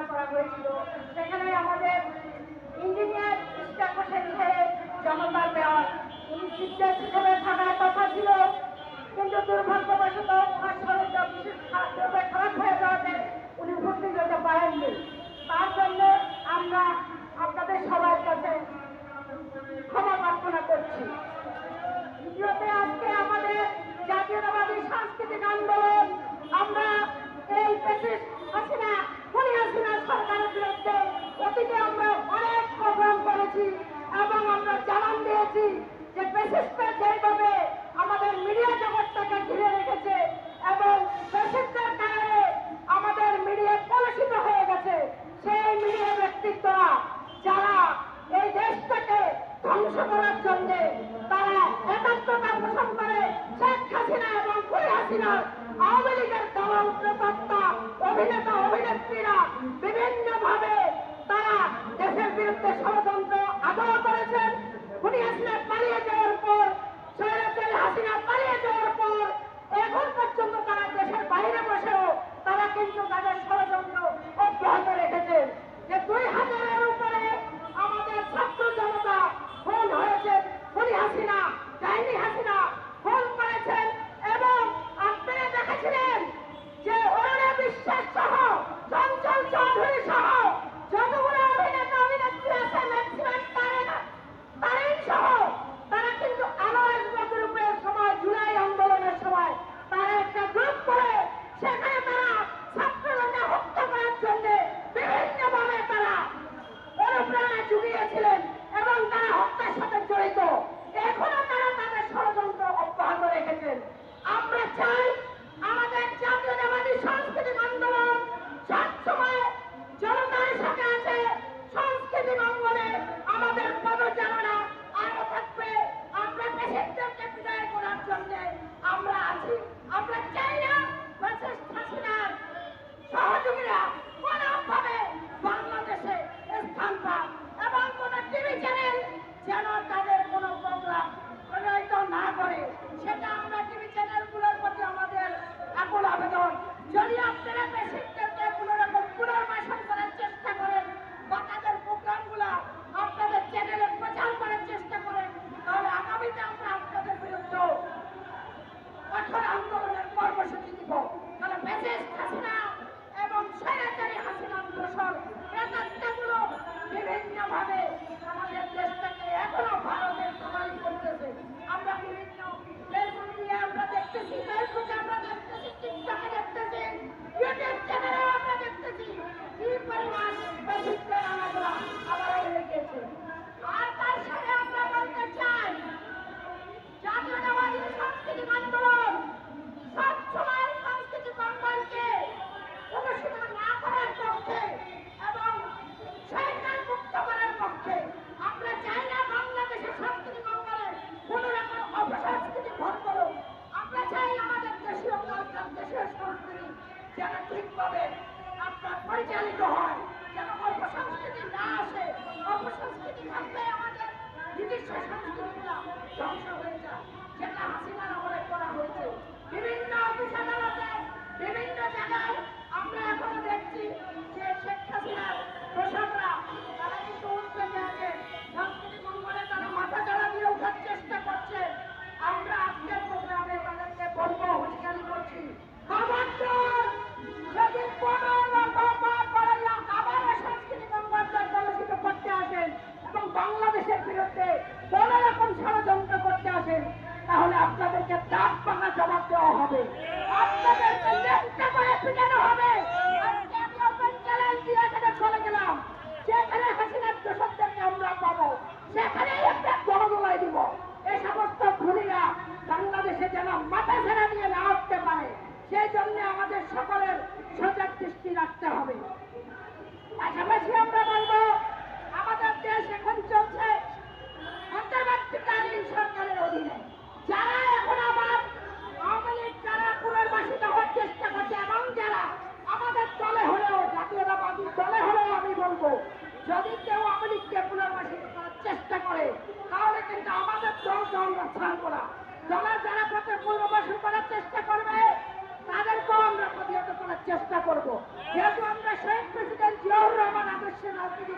ঘোষণা করা হয়েছিল। সেখানে আমাদের ইঞ্জিনিয়ার স্টাফ হোসেন সাহেব জমাদার উনি শিক্ষা হিসেবে থাকার কথা ছিল। কিন্তু দুর্ভাগ্যবশত ওনার শরীরটা বিশেষ খারাপ হয়ে যাওয়াতে উনি উপস্থিত হতে পারেননি। হাসিনা আওয়ামী অভিনেতা অভিনেত্রীরা 你说清楚就对了等 ছাড়বো না যারা যারা পথে পূর্ববাসন করার চেষ্টা করবে, তাদেরকেও আমরা চেষ্টা করব। যেহেতু আমরা শহীদ প্রেসিডেন্ট জিয়াউর রহমান আদর্শে রাজনীতি